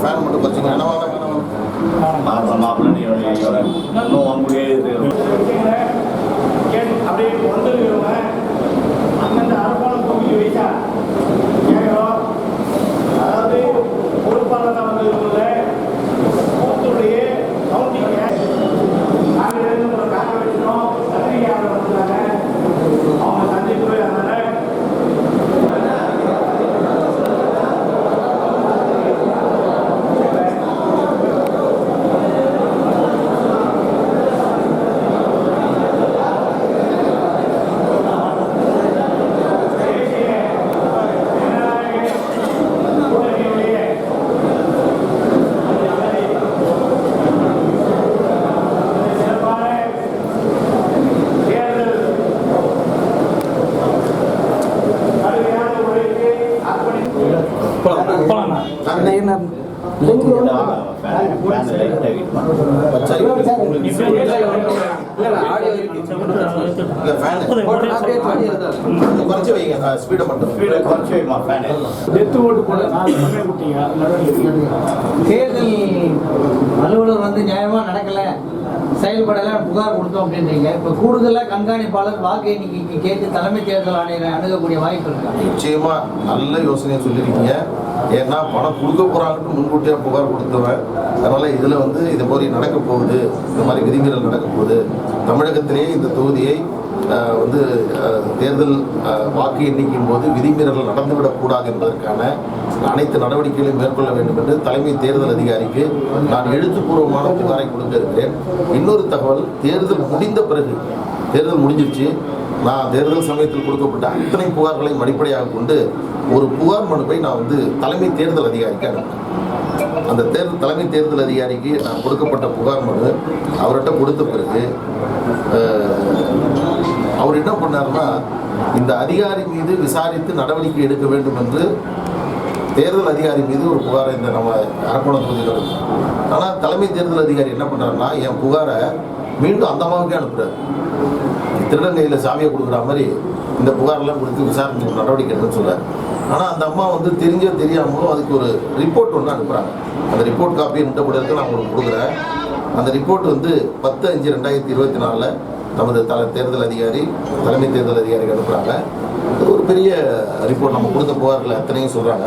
Fan மட்டும் கொஞ்சம் அப்படியே வந்துருக்கிறவங்க அந்தந்த அரப்பாளம் தூக்கி வைத்தா கேட்குறோம் அதாவது பொறுப்பாளராக பூத்துடைய கவுண்டிங்க நாங்கள் இருந்து ஒரு காக்க வச்சிட்டோம் பத்திரிகையாளர் வந்தாங்க அவங்க சந்திப்பு அதனால சிறப்பான தேர்தல் கடுமையான உழைப்பு அர்ப்பணிப்பு சரி இல்லை ஃபேன் குறைச்சி வைங்க ஸ்பீடை மட்டும் ஸ்பீடை குறைச்சி வைமா ஃபேனு டெத்து ஓட்டு போட நாலு தேர்தல் அலுவலர் வந்து நியாயமா நடக்கல. செயல்படல புகார் கொடுத்தோம் அப்படின்றீங்க. இப்போ கூடுதலாக கண்காணிப்பாளர் வாக்கு எண்ணிக்கைக்கு கேட்டு தலைமை தேர்தல் ஆணையரை அணுகக்கூடிய வாய்ப்பு இருக்கா? நிச்சயமாக நல்ல யோசனையை சொல்லியிருக்கீங்க. ஏன்னா பணம் கொடுக்க போகிறாங்கன்னு முன்கூட்டியாக புகார் கொடுத்துருவேன் அதனால் இதில் வந்து இது மாதிரி நடக்க போகுது. இந்த மாதிரி விதிமீறல் நடக்க போகுது. தமிழகத்திலேயே இந்த தொகுதியை வந்து தேர்தல் வாக்கு எண்ணிக்கையின் போது விதிமீறல்கள் நடந்துவிடக்கூடாது என்பதற்கான அனைத்து நடவடிக்கைகளையும் மேற்கொள்ள வேண்டும் என்று தலைமை தேர்தல் அதிகாரிக்கு நான் எழுத்துப்பூர்வமான புகாரை கொடுக்க இருக்கிறேன் இன்னொரு தகவல் தேர்தல் முடிந்த பிறகு தேர்தல் முடிஞ்சிருச்சு. நான் தேர்தல் சமயத்தில் கொடுக்கப்பட்ட அத்தனை புகார்களையும் அடிப்படையாக கொண்டு ஒரு புகார் மனுவை நான் வந்து தலைமை தேர்தல் அதிகாரிக்கு அனுப்பினேன். அந்த தேர்தல் தலைமை தேர்தல் அதிகாரிக்கு நான் கொடுக்கப்பட்ட புகார் மனு அவர்கிட்ட கொடுத்த பிறகு அவர் என்ன பண்ணாருன்னா இந்த அதிகாரி மீது விசாரித்து நடவடிக்கை எடுக்க வேண்டும் என்று தேர்தல் அதிகாரி மீது ஒரு புகாரை இந்த நம்ம அரக்கோணம் தொகுதியில் ஆனால் தலைமை தேர்தல் அதிகாரி என்ன பண்ணுறாருன்னா என் புகாரை மீண்டும் அந்த அம்மாவுக்கே அனுப்புகிறார் திருநங்கையில் சாவியை கொடுக்குற மாதிரி இந்த புகாரெல்லாம் கொடுத்து விசாரணை நடவடிக்கை எடுக்கணும்னு சொல்கிறார் ஆனால் அந்த அம்மா வந்து தெரிஞ்சோ தெரியாமலோ அதுக்கு ஒரு ரிப்போர்ட் ஒன்று அனுப்புகிறாங்க அந்த ரிப்போர்ட் காப்பி என்கிட்ட கூட இருக்கு நான் உங்களுக்கு கொடுக்குறேன். அந்த ரிப்போர்ட் வந்து பத்து அஞ்சு ரெண்டாயிரத்தி இருபத்தி நாலில் நமது தல தேர்தல் அதிகாரி தலைமை தேர்தல் அதிகாரிக்கு அனுப்புகிறாங்க ஒரு பெரிய ரிப்போர்ட் நம்ம கொடுத்த புகாரில் அத்தனையும் சொல்கிறாங்க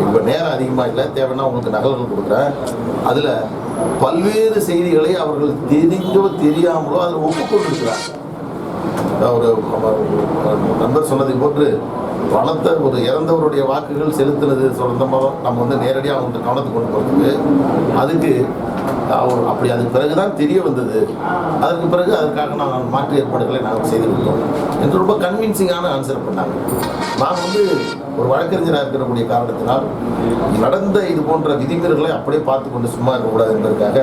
இப்போ நேரம் அதிகமாக இல்லை தேவைன்னா உங்களுக்கு நகல்கள் கொடுக்குறேன். அதில் பல்வேறு செய்திகளை அவர்கள் தெரிஞ்சோ தெரியாமலோ அதில் ஒப்புக்கொண்டிருக்கிறாங்க ஒரு நம்ம நண்பர் சொன்னதை போன்று பணத்தை ஒரு இறந்தவருடைய வாக்குகள் செலுத்தினது சொந்தமாக நம்ம வந்து நேரடியாக அவங்களுக்கு கவனத்துக்கு கொண்டு போகிறதுக்கு அதுக்கு அப்படி அதுக்கு பிறகுதான் தெரிய வந்தது. அதற்கு பிறகு அதற்காக நான் மாற்று ஏற்பாடுகளை நாங்கள் செய்து விட்டோம் என்று ரொம்ப கன்வின்சிங்கான ஆன்சர் பண்ணாங்க நான் வந்து ஒரு வழக்கறிஞராக இருக்கக்கூடிய காரணத்தினால் நடந்த இது போன்ற விதிமீறல்களை அப்படியே பார்த்து கொண்டு சும்மா இருக்கக்கூடாது என்பதற்காக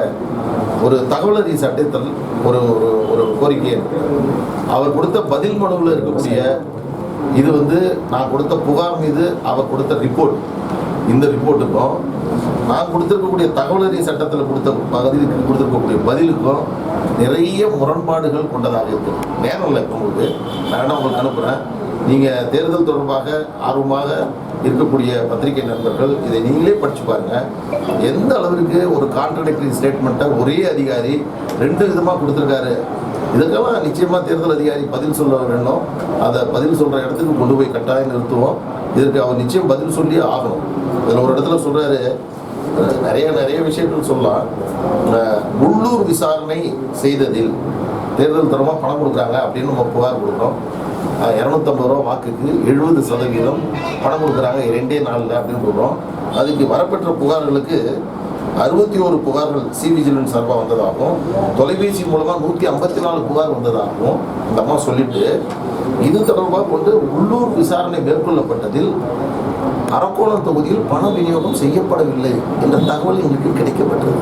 ஒரு தகவல் அறிக்கை சட்டத்தில் ஒரு ஒரு ஒரு கோரிக்கை அவர் கொடுத்த பதில் மனுவில் இருக்கக்கூடிய இது வந்து நான் கொடுத்த புகார் மீது அவர் கொடுத்த ரிப்போர்ட் இந்த ரிப்போர்ட்டுக்கும் நான் கொடுத்துருக்கக்கூடிய தகவலறி சட்டத்தில் கொடுத்த பகுதிக்கு கொடுத்துருக்கக்கூடிய பதிலுக்கும் நிறைய முரண்பாடுகள் கொண்டதாக இருக்கு. நேரம் இல்லை உங்களுக்கு. நான் வேணால் உங்களுக்கு அனுப்புகிறேன் நீங்கள் தேர்தல் தொடர்பாக ஆர்வமாக இருக்கக்கூடிய பத்திரிகை நண்பர்கள் இதை நீங்களே படிச்சு பாருங்க. எந்த அளவிற்கு ஒரு கான்ட்ரடிக்டரி ஸ்டேட்மெண்ட்டை ஒரே அதிகாரி ரெண்டு விதமாக கொடுத்துருக்காரு. இதுக்கெல்லாம் நிச்சயமாக தேர்தல் அதிகாரி பதில் சொல்ல வேண்டும் அதை பதில் சொல்கிற இடத்துக்கு கொண்டு போய் கட்டாயம் நிறுத்துவோம். இதற்கு அவர் நிச்சயம் பதில் சொல்லி ஆகணும். இதில் ஒரு இடத்துல சொல்கிறாரு நிறைய நிறைய விஷயங்கள் சொல்லலாம். உள்ளூர் விசாரணை செய்ததில் தேர்தல் தரமாக பணம் கொடுக்குறாங்க அப்படின்னு நம்ம புகார் கொடுக்குறோம் இரநூத்தம்பது ரூபா வாக்குக்கு எழுபது சதவீதம் பணம் கொடுக்குறாங்க. ரெண்டே நாளில் அப்படின்னு கொடுக்குறோம் அதுக்கு வரப்பெற்ற புகார்களுக்கு அறுபத்தி ஒரு புகார்கள் சி விஜிலன்ஸ் சார்பாக வந்ததாகவும் தொலைபேசி மூலமாக நூற்றி ஐம்பத்தி நாலு புகார் வந்ததாகவும் அந்த அம்மா சொல்லிட்டு இது தொடர்பாக கொண்டு உள்ளூர் விசாரணை மேற்கொள்ளப்பட்டதில் அரக்கோணம் தொகுதியில் பண விநியோகம் செய்யப்படவில்லை என்ற தகவல் எங்களுக்கு கிடைக்கப்பட்டது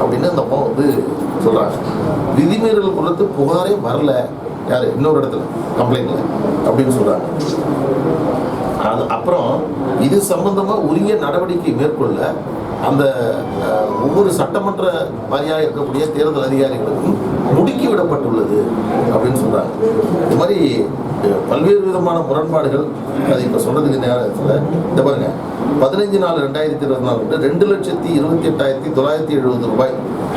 அப்படின்னு அந்த அம்மா வந்து சொல்கிறாங்க விதிமீறல் குறித்து புகாரே வரல. யார்? இன்னொரு இடத்துல கம்ப்ளைண்ட்ல அப்படின்னு சொல்கிறாங்க அது அப்புறம் இது சம்பந்தமாக உரிய நடவடிக்கை மேற்கொள்ள அந்த ஒவ்வொரு சட்டமன்ற வாரியாக இருக்கக்கூடிய தேர்தல் அதிகாரிகளுக்கும் முடுக்கி விடப்பட்டுள்ளது அப்படின்னு சொல்றாங்க. இது மாதிரி பல்வேறு விதமான முரண்பாடுகள் அது இப்போ சொல்றதுக்கு நேரத்தில் இந்த பாருங்க பதினஞ்சு நாலு ரெண்டாயிரத்தி இருபத்தி நாலு ரெண்டு லட்சத்தி இருபத்தி எட்டாயிரத்தி தொள்ளாயிரத்தி எழுபது ரூபாய்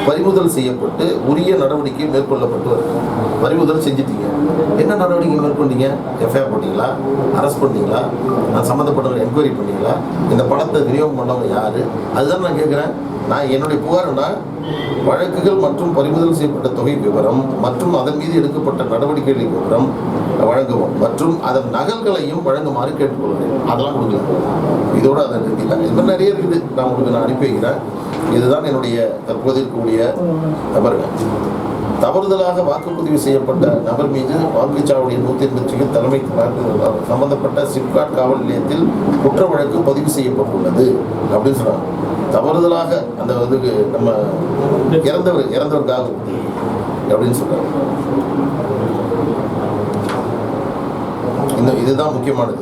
பறிமுதல் செய்யப்பட்டு உரிய நடவடிக்கை மேற்கொள்ளப்பட்டு வருது. பறிமுதல் செஞ்சிட்டீங்க. என்ன நடவடிக்கை மேற்கொண்டீங்க? எஃப்ஐஆர் போட்டிங்களா? அரெஸ்ட் பண்ணீங்களா நான் சம்மந்தப்பட்டவங்க என்கொயரி பண்ணீங்களா? இந்த படத்தை விநியோகம் பண்ணவங்க யார்? அதுதான் நான் கேட்குறேன். நான் என்னுடைய புகார்னா வழக்குகள் மற்றும் பறிமுதல் செய்யப்பட்ட தொகை விவரம் மற்றும் அதன் மீது எடுக்கப்பட்ட நடவடிக்கைகளின் விவரம் வழங்குவோம் மற்றும் அதன் நகல்களையும் வழங்குமாறு கேட்டுக்கொள்கிறேன். அதெல்லாம் கொடுக்கலாம் இதோடு அதை நிறுத்திக்கலாம். இது மாதிரி நிறைய இருக்குது. நான் உங்களுக்கு நான் அனுப்பி வைக்கிறேன். இதுதான் என்னுடைய தற்போது இருக்கக்கூடிய நபர்கள். தவறுதலாக வாக்குப்பதிவு செய்யப்பட்ட நபர் மீது வாக்குச்சாவடி நூற்றி எண்பத்தி தலைமை சம்பந்தப்பட்ட சிப்காட் காவல் நிலையத்தில் குற்ற வழக்கு பதிவு செய்யப்பட்டுள்ளது அப்படின்னு சொன்னாங்க தவறுதலாக அந்த இதுக்கு நம்ம இறந்தவர் இறந்தவருக்காக அப்படின்னு சொல்றாங்க. இந்த இதுதான் முக்கியமானது.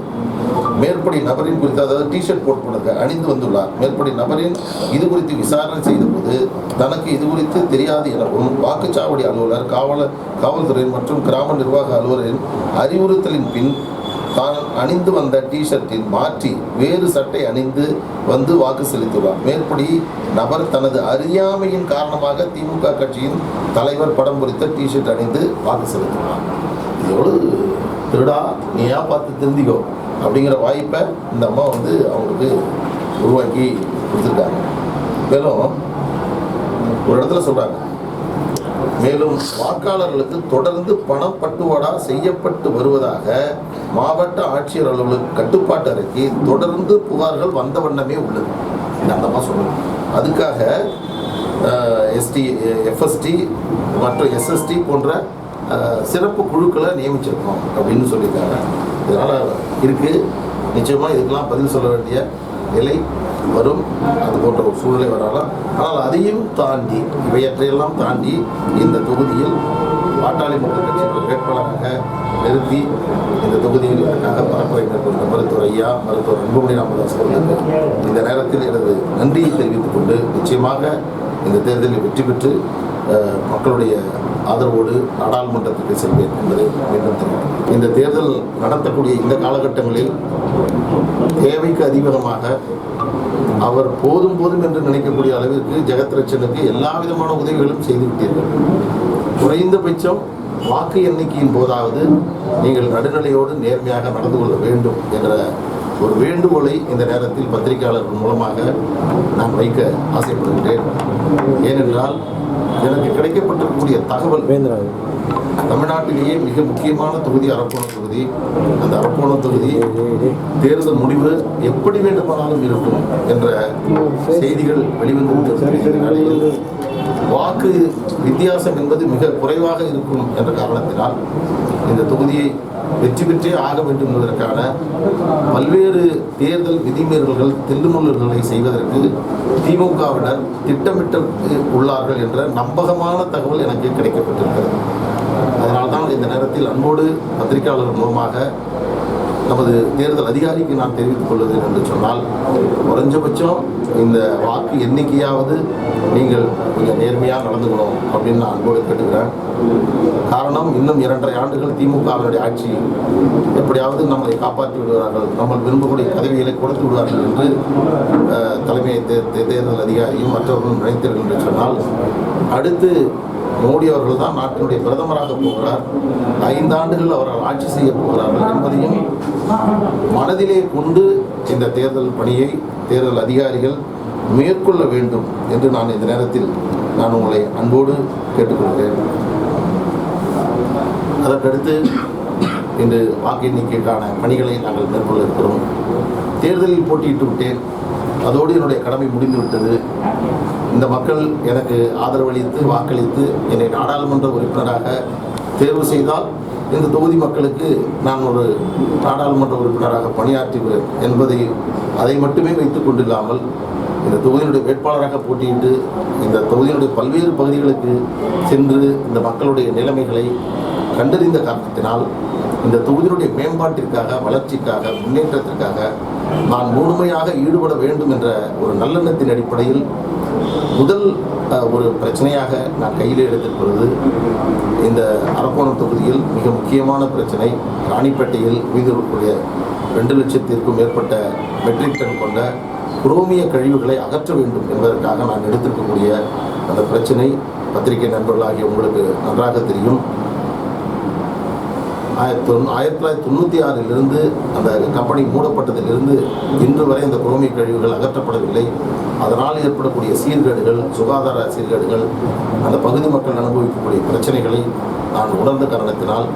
மேற்படி நபரின் குறித்து அதாவது டிஷர்ட் போட்டு போனது அணிந்து வந்துள்ளார். மேற்படி நபரின் இது குறித்து விசாரணை செய்தபோது தனக்கு இது குறித்து தெரியாது எனவும் வாக்குச்சாவடி அலுவலர் காவலர் காவல்துறை மற்றும் கிராம நிர்வாக அலுவலரின் அறிவுறுத்தலின் பின் தான் அணிந்து வந்த டிஷர்ட்டில் மாற்றி வேறு சட்டை அணிந்து வந்து வாக்கு செலுத்துள்ளார் மேற்படி நபர் தனது அறியாமையின் காரணமாக திமுக கட்சியின் தலைவர் படம் பொறித்த டிஷர்ட் அணிந்து வாக்கு செலுத்துள்ளார் இதோடு திருடா நீ ஏன் பார்த்து திருந்திக்கோ அப்படிங்கிற வாய்ப்பை இந்த அம்மா வந்து அவங்களுக்கு உருவாக்கி கொடுத்துருக்காங்க. மேலும் ஒரு இடத்துல சொல்கிறாங்க மேலும் வாக்காளர்களுக்கு தொடர்ந்து பணம் பட்டுவாடா செய்யப்பட்டு வருவதாக மாவட்ட ஆட்சியர் அலுவலக கட்டுப்பாட்டு அறைக்கு தொடர்ந்து புகார்கள் வந்த வண்ணமே உள்ளது. இது அந்த அம்மா அதுக்காக எஸ்டி எஃப்எஸ்டி மற்றும் எஸ்எஸ்டி போன்ற சிறப்பு குழுக்களை நியமிச்சிருக்கோம் அப்படின்னு சொல்லியிருக்காங்க. இதனால் இருக்குது நிச்சயமாக இதுக்கெல்லாம் பதில் சொல்ல வேண்டிய நிலை வரும். அது போன்ற ஒரு சூழ்நிலை வரலாம். ஆனால் அதையும் தாண்டி இவையற்றையெல்லாம் தாண்டி இந்த தொகுதியில் பாட்டாளி மக்கள் கட்சியின் வேட்பாளராக நிறுத்தி இந்த தொகுதியில் எனக்காக பரப்புரை மேற்கொண்ட மருத்துவர் ஐயா மருத்துவர் அன்புமணி ராமதாஸ் அவர்களுக்கு இந்த நேரத்தில் எனது நன்றியை தெரிவித்துக் கொண்டு நிச்சயமாக இந்த தேர்தலில் வெற்றி பெற்று மக்களுடைய ஆதரவோடு நாடாளுமன்றத்துக்கு செல்வேன் என்பதை மீண்டும் தெரிவிக்கிறேன். இந்த தேர்தல் நடத்தக்கூடிய இந்த காலகட்டங்களில் தேவைக்கு அதிகமாக அவர் போதும் போதும் என்று நினைக்கக்கூடிய அளவிற்கு ஜெகத் ரட்சனுக்கு எல்லா விதமான உதவிகளும் செய்துவிட்டீர்கள் குறைந்தபட்சம் வாக்கு எண்ணிக்கையின் போதாவது நீங்கள் நடுநிலையோடு நேர்மையாக நடந்து கொள்ள வேண்டும் என்ற ஒரு வேண்டுகோளை இந்த நேரத்தில் பத்திரிகையாளர்கள் மூலமாக நான் வைக்க ஆசைப்படுகிறேன் ஏனென்றால் எனக்கு கிடைக்கப்பட்டிருக்கக்கூடிய தகவல் தமிழ்நாட்டிலேயே மிக முக்கியமான தொகுதி அரக்கோணம் தொகுதி. அந்த அரக்கோணம் தொகுதி தேர்தல் முடிவு எப்படி வேண்டுமானாலும் இருக்கும் என்ற செய்திகள் வெளிவந்து வாக்கு வித்தியாசம் என்பது மிக குறைவாக இருக்கும் என்ற காரணத்தினால் இந்த தொகுதியை வெற்றி பெற்றே ஆக வேண்டும் என்பதற்கான பல்வேறு தேர்தல் விதிமீறல்கள் தில்லுமுள்ளல்களை செய்வதற்கு திமுகவினர் திட்டமிட்டு உள்ளார்கள் என்ற நம்பகமான தகவல் எனக்கு கிடைக்கப்பட்டிருக்கிறது. அதனால்தான் இந்த நேரத்தில் அன்போடு பத்திரிகையாளர் மூலமாக நமது தேர்தல் அதிகாரிக்கு நான் தெரிவித்துக் கொள்வது என்று சொன்னால் குறைஞ்சபட்சம் இந்த வாக்கு எண்ணிக்கையாவது நீங்கள் கொஞ்சம் நேர்மையாக நடந்துக்கணும் அப்படின்னு நான் அன்போடு கேட்டுக்கிறேன். காரணம் இன்னும் இரண்டரை ஆண்டுகள் திமுகவினுடைய ஆட்சி எப்படியாவது நம்மளை காப்பாற்றி விடுவார்கள். நம்ம விரும்பக்கூடிய பதவிகளை கொடுத்து விடுவார்கள் என்று தலைமை தேர்தல் அதிகாரியும் மற்றவர்களும் நினைத்தீர்கள் என்று சொன்னால் அடுத்து மோடி அவர்கள் தான் நாட்டினுடைய பிரதமராக போகிறார். ஐந்தாண்டுகள் அவர்கள் ஆட்சி செய்ய போகிறார்கள் என்பதையும் மனதிலே கொண்டு இந்த தேர்தல் பணியை தேர்தல் அதிகாரிகள் மேற்கொள்ள வேண்டும் என்று நான் இந்த நேரத்தில் நான் உங்களை அன்போடு கேட்டுக்கொள்கிறேன். அதற்கடுத்து இன்று வாக்கு எண்ணிக்கைக்கான பணிகளை நாங்கள் மேற்கொள்ள இருக்கிறோம். தேர்தலில் போட்டியிட்டு விட்டேன். அதோடு என்னுடைய கடமை முடிந்துவிட்டது இந்த மக்கள் எனக்கு ஆதரவளித்து வாக்களித்து என்னை நாடாளுமன்ற உறுப்பினராக தேர்வு செய்தால் இந்த தொகுதி மக்களுக்கு நான் ஒரு நாடாளுமன்ற உறுப்பினராக பணியாற்றுகிறேன் என்பதை அதை மட்டுமே வைத்துக் கொண்டில்லாமல் இந்த தொகுதியினுடைய வேட்பாளராக போட்டியிட்டு இந்த தொகுதியினுடைய பல்வேறு பகுதிகளுக்கு சென்று இந்த மக்களுடைய நிலைமைகளை கண்டறிந்த காரணத்தினால் இந்த தொகுதியினுடைய மேம்பாட்டிற்காக வளர்ச்சிக்காக முன்னேற்றத்திற்காக நான் முழுமையாக ஈடுபட வேண்டும் என்ற ஒரு நல்லெண்ணத்தின் அடிப்படையில் முதல் ஒரு பிரச்சனையாக நான் கையில் எடுத்திருப்பது இந்த அரக்கோணம் தொகுதியில் மிக முக்கியமான பிரச்சனை. ராணிப்பேட்டையில் மீதிருக்கக்கூடிய ரெண்டு லட்சத்திற்கும் மேற்பட்ட மெட்ரிக் டன் கொண்ட குரோமிய கழிவுகளை அகற்ற வேண்டும் என்பதற்காக நான் எடுத்திருக்கக்கூடிய அந்த பிரச்சனை பத்திரிகை நண்பர்களாகிய உங்களுக்கு நன்றாக தெரியும். ஆயிரத்தி தொண்ணூ ஆயிரத்தி தொள்ளாயிரத்தி தொண்ணூற்றி ஆறிலிருந்து அந்த கம்பெனி மூடப்பட்டதிலிருந்து இன்று வரை அந்த குரோமிய கழிவுகள் அகற்றப்படவில்லை. அதனால் ஏற்படக்கூடிய சீர்கேடுகள் சுகாதார சீர்கேடுகள் அந்த பகுதி மக்கள் அனுபவிக்கக்கூடிய பிரச்சனைகளை நான் உணர்ந்த காரணத்தினால்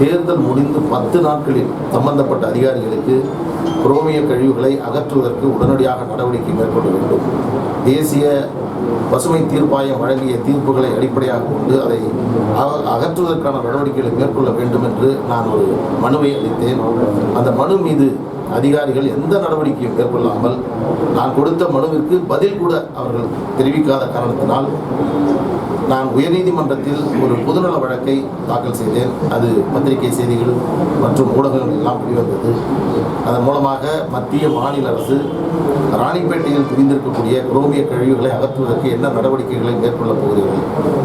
தேர்தல் முடிந்து பத்து நாட்களில் சம்பந்தப்பட்ட அதிகாரிகளுக்கு குரோமிய கழிவுகளை அகற்றுவதற்கு உடனடியாக நடவடிக்கை மேற்கொள்ள வேண்டும். தேசிய பசுமை தீர்ப்பாயம் வழங்கிய தீர்ப்புகளை அடிப்படையாக கொண்டு அதை அகற்றுவதற்கான நடவடிக்கைகளை மேற்கொள்ள வேண்டும் என்று நான் ஒரு மனுவை அளித்தேன். அந்த மனு மீது அதிகாரிகள் எந்த நடவடிக்கையும் மேற்கொள்ளாமல் நான் கொடுத்த மனுவிற்கு பதில் கூட அவர்கள் தெரிவிக்காத காரணத்தினால் நான் உயர்நீதிமன்றத்தில் ஒரு பொதுநல வழக்கை தாக்கல் செய்தேன். அது பத்திரிகை செய்திகள் மற்றும் ஊடகங்கள் எல்லாம் வெளிவந்தது. அதன் மூலமாக மத்திய மாநில அரசு ராணிப்பேட்டையில் குவிந்திருக்கக்கூடிய குரோமிய கழிவுகளை அகற்றுவதற்கு என்ன நடவடிக்கைகளை மேற்கொள்ளப் போகிறீர்கள்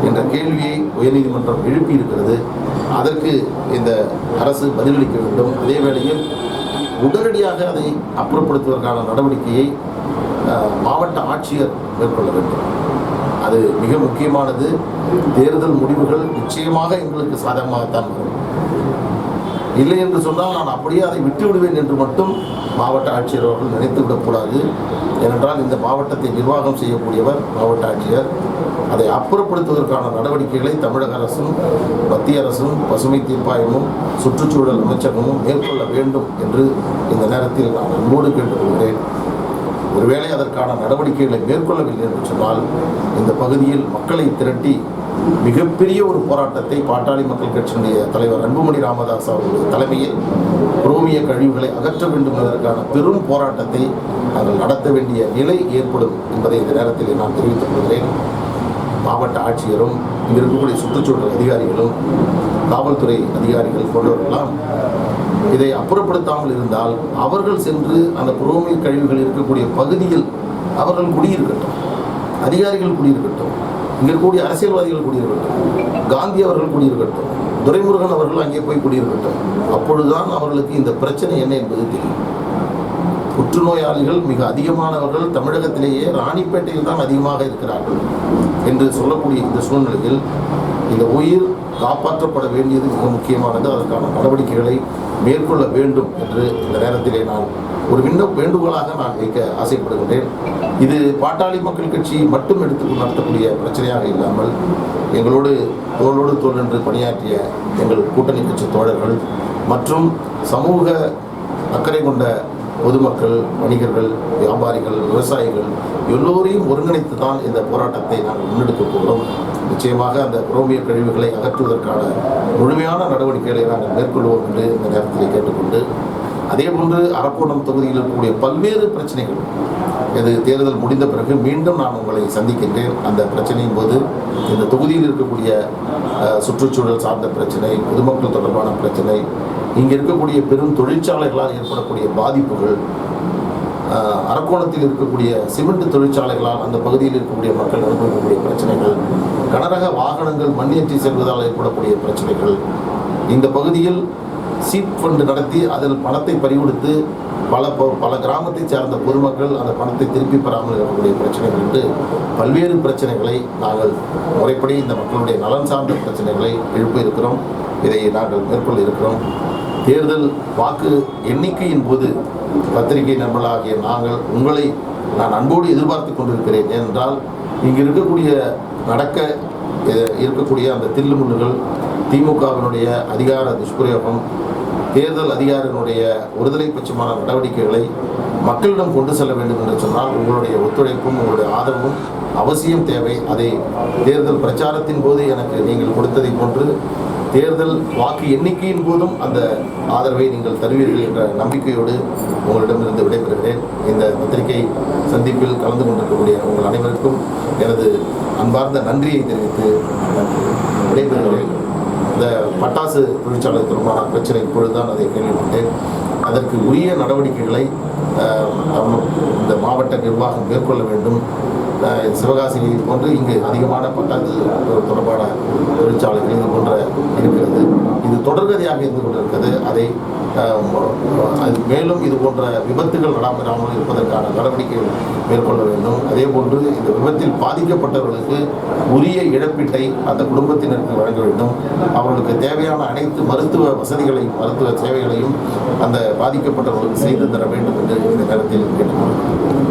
என்ற கேள்வியை உயர்நீதிமன்றம் எழுப்பியிருக்கிறது. அதற்கு இந்த அரசு பதிலளிக்க வேண்டும். அதே வேளையில் உடனடியாக அதை அப்புறப்படுத்துவதற்கான நடவடிக்கையை மாவட்ட ஆட்சியர் மேற்கொள்ள வேண்டும். அது மிக முக்கியமானது. தேர்தல் முடிவுகள் நிச்சயமாக எங்களுக்கு சாதகமாகத்தான் வரும் இல்லை என்று சொன்னால் நான் அப்படியே அதை விட்டு விடுவேன் என்று மட்டும் மாவட்ட ஆட்சியர் அவர்கள் நினைத்து விடக்கூடாது ஏனென்றால் இந்த மாவட்டத்தை நிர்வாகம் செய்யக்கூடியவர் மாவட்ட ஆட்சியர். அதை அப்புறப்படுத்துவதற்கான நடவடிக்கைகளை தமிழக அரசும் மத்திய அரசும் பசுமை தீர்ப்பாயமும் சுற்றுச்சூழல் அமைச்சகமும் மேற்கொள்ள வேண்டும் என்று இந்த நேரத்தில் நான் அன்போடு கேட்டுக்கொள்கிறேன். ஒருவேளை அதற்கான நடவடிக்கைகளை மேற்கொள்ளவில்லை என்று சொன்னால் இந்த பகுதியில் மக்களை திரட்டி மிகப்பெரிய ஒரு போராட்டத்தை பாட்டாளி மக்கள் கட்சியினுடைய தலைவர் அன்புமணி ராமதாஸ் அவருடைய தலைமையில் புரோமிய கழிவுகளை அகற்ற வேண்டும் என்பதற்கான பெரும் போராட்டத்தை நாங்கள் நடத்த வேண்டிய நிலை ஏற்படும் என்பதை இந்த நேரத்தில் நான் தெரிவித்துக் கொள்கிறேன். மாவட்ட ஆட்சியரும் இங்கே இருக்கக்கூடிய சுற்றுச்சூழல் அதிகாரிகளும் காவல்துறை அதிகாரிகள் போன்றவர்களெல்லாம் இதை அப்புறப்படுத்தாமல் இருந்தால் அவர்கள் சென்று அந்த புரோமில் கழிவுகள் இருக்கக்கூடிய பகுதியில் அவர்கள் குடியிருக்கட்டும் அதிகாரிகள் குடியிருக்கட்டும் இங்கே கூடிய அரசியல்வாதிகள் குடியிருக்கட்டும் காந்தி அவர்கள் குடியிருக்கட்டும் துரைமுருகன் அவர்கள் அங்கே போய் குடியிருக்கட்டும் அப்பொழுதுதான் அவர்களுக்கு இந்த பிரச்சனை என்ன என்பது தெரியும். புற்றுநோயாளிகள் மிக அதிகமானவர்கள் தமிழகத்திலேயே ராணிப்பேட்டையில் தான் அதிகமாக இருக்கிறார்கள் என்று சொல்லக்கூடிய இந்த சூழ்நிலையில் இந்த உயிர் காப்பாற்றப்பட வேண்டியது மிக முக்கியமானது. அதற்கான நடவடிக்கைகளை மேற்கொள்ள வேண்டும் என்று இந்த நேரத்திலே நான் ஒரு விண்ண வேண்டுகோளாக நான் வைக்க ஆசைப்படுகின்றேன். இது பாட்டாளி மக்கள் கட்சி மட்டும் எடுத்து நடத்தக்கூடிய பிரச்சனையாக இல்லாமல் எங்களோடு தோளோடு தோல் என்று பணியாற்றிய எங்கள் கூட்டணி கட்சி தோழர்கள் மற்றும் சமூக அக்கறை கொண்ட பொதுமக்கள் வணிகர்கள் வியாபாரிகள் விவசாயிகள் எல்லோரையும் ஒருங்கிணைத்து தான் இந்த போராட்டத்தை நாங்கள் முன்னெடுக்கப் போகிறோம் நிச்சயமாக அந்த குரோமிய கழிவுகளை அகற்றுவதற்கான முழுமையான நடவடிக்கைகளை நாங்கள் மேற்கொள்வோம் என்று இந்த நேரத்தில் கேட்டுக்கொண்டு அதே போன்று அரக்கோணம் தொகுதியில் இருக்கக்கூடிய பல்வேறு பிரச்சனைகள். இது தேர்தல் முடிந்த பிறகு மீண்டும் நான் உங்களை சந்திக்கின்றேன். அந்த பிரச்சனையின் போது இந்த தொகுதியில் இருக்கக்கூடிய சுற்றுச்சூழல் சார்ந்த பிரச்சனை பொதுமக்கள் தொடர்பான பிரச்சனை இங்கே இருக்கக்கூடிய பெரும் தொழிற்சாலைகளால் ஏற்படக்கூடிய பாதிப்புகள் அரக்கோணத்தில் இருக்கக்கூடிய சிமெண்ட் தொழிற்சாலைகளால் அந்த பகுதியில் இருக்கக்கூடிய மக்கள் அனுபவிக்கக்கூடிய பிரச்சனைகள் கனரக வாகனங்கள் மண்ணியற்றி செல்வதால் ஏற்படக்கூடிய பிரச்சனைகள் இந்த பகுதியில் சீட் ஃபண்டு நடத்தி அதில் பணத்தை பறிகொடுத்து பல ப- பல கிராமத்தை சார்ந்த பொதுமக்கள் அந்த பணத்தை திருப்பி பெறாமல் இருக்கக்கூடிய பிரச்சனைகள் என்று பல்வேறு பிரச்சனைகளை நாங்கள் முறைப்படி இந்த மக்களுடைய நலன் சார்ந்த பிரச்சனைகளை எழுப்ப இருக்கிறோம். இதை நாங்கள் மேற்கொள்ள இருக்கிறோம். தேர்தல் வாக்கு எண்ணிக்கையின் போது பத்திரிகை நண்பர்களாகிய நாங்கள் உங்களை நான் அன்போடு எதிர்பார்த்து கொண்டிருக்கிறேன். ஏனென்றால் இங்கு இருக்கக்கூடிய நடக்க இருக்கக்கூடிய அந்த தில்லுமுள்ளுகள் திமுகவினுடைய அதிகார துஷ்பிரயோகம் தேர்தல் அதிகாரியினுடைய ஒருதலை பட்சமான நடவடிக்கைகளை மக்களிடம் கொண்டு செல்ல வேண்டும் என்று சொன்னால் உங்களுடைய ஒத்துழைப்பும் உங்களுடைய ஆதரவும் அவசியம் தேவை. அதை தேர்தல் பிரச்சாரத்தின் போது எனக்கு நீங்கள் கொடுத்ததை போன்று தேர்தல் வாக்கு எண்ணிக்கையின் போதும் அந்த ஆதரவை நீங்கள் தருவீர்கள் என்ற நம்பிக்கையோடு உங்களிடமிருந்து விடைபெறுகிறேன். இந்த பத்திரிகை சந்திப்பில் கலந்து கொண்டிருக்கக்கூடிய உங்கள் அனைவருக்கும் எனது அன்பார்ந்த நன்றியை தெரிவித்து விடைபெறுகிறேன். இந்த பட்டாசு தொழிற்சாலை தொடர்பான பிரச்சனை இப்பொழுதுதான் அதை கேள்விப்பட்டு அதற்கு உரிய நடவடிக்கைகளை இந்த மாவட்ட நிர்வாகம் மேற்கொள்ள வேண்டும். சிவகாசி போன்று இங்கு அதிகமான பட்டாசு தொடர்பான தொழிற்சாலைகள் இது போன்ற இருக்கிறது. இது தொடர்கதையாக இருந்து கொண்டிருக்கிறது. அதை அது மேலும் இது போன்ற விபத்துகள் நடைபெறாமல் இருப்பதற்கான நடவடிக்கைகள் மேற்கொள்ள வேண்டும். அதே போன்று இந்த விபத்தில் பாதிக்கப்பட்டவர்களுக்கு உரிய இழப்பீட்டை அந்த குடும்பத்தினருக்கு வழங்க வேண்டும். அவர்களுக்கு தேவையான அனைத்து மருத்துவ வசதிகளையும் மருத்துவ சேவைகளையும் அந்த பாதிக்கப்பட்டவர்களுக்கு செய்து தர வேண்டும் என்று இந்த நேரத்தில் கேட்டுக்கொள்கிறேன்.